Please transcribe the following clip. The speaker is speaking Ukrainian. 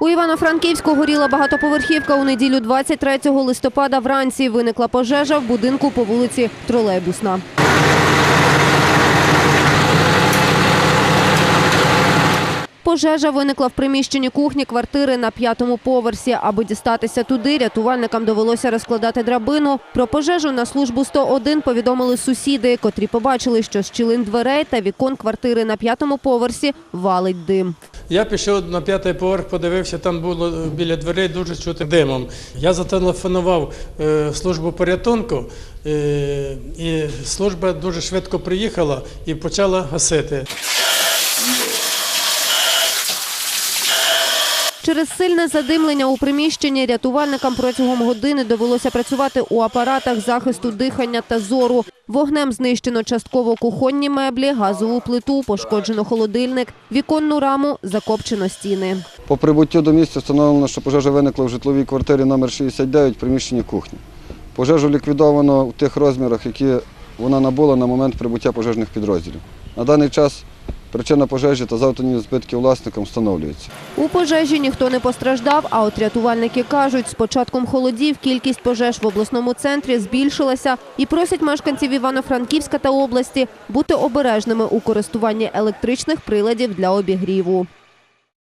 У Івано-Франківську горіла багатоповерхівка у неділю 23 листопада вранці. Виникла пожежа в будинку по вулиці Тролейбусна. Пожежа виникла в приміщенні кухні квартири на п'ятому поверсі. Аби дістатися туди, рятувальникам довелося розкладати драбину. Про пожежу на службу 101 повідомили сусіди, котрі побачили, що з щілин дверей та вікон квартири на п'ятому поверсі валить дим. Я пішов на п'ятий поверх, подивився, там було біля дверей дуже чути димом. Я зателефонував е, службу порятунку, е, і служба дуже швидко приїхала і почала гасити. Через сильне задимлення у приміщенні рятувальникам протягом години довелося працювати у апаратах захисту дихання та зору. Вогнем знищено частково кухонні меблі, газову плиту, пошкоджено холодильник, віконну раму, закопчено стіни. По прибуттю до місця встановлено, що пожежа виникла в житловій квартирі номер 69 в приміщенні кухні. Пожежу ліквідовано в тих розмірах, які вона набула на момент прибуття пожежних підрозділів. На даний час причина пожежі та завдані збитки власникам встановлюється. У пожежі ніхто не постраждав, а от рятувальники кажуть, з початком холодів кількість пожеж в обласному центрі збільшилася і просять мешканців Івано-Франківська та області бути обережними у користуванні електричних приладів для обігріву.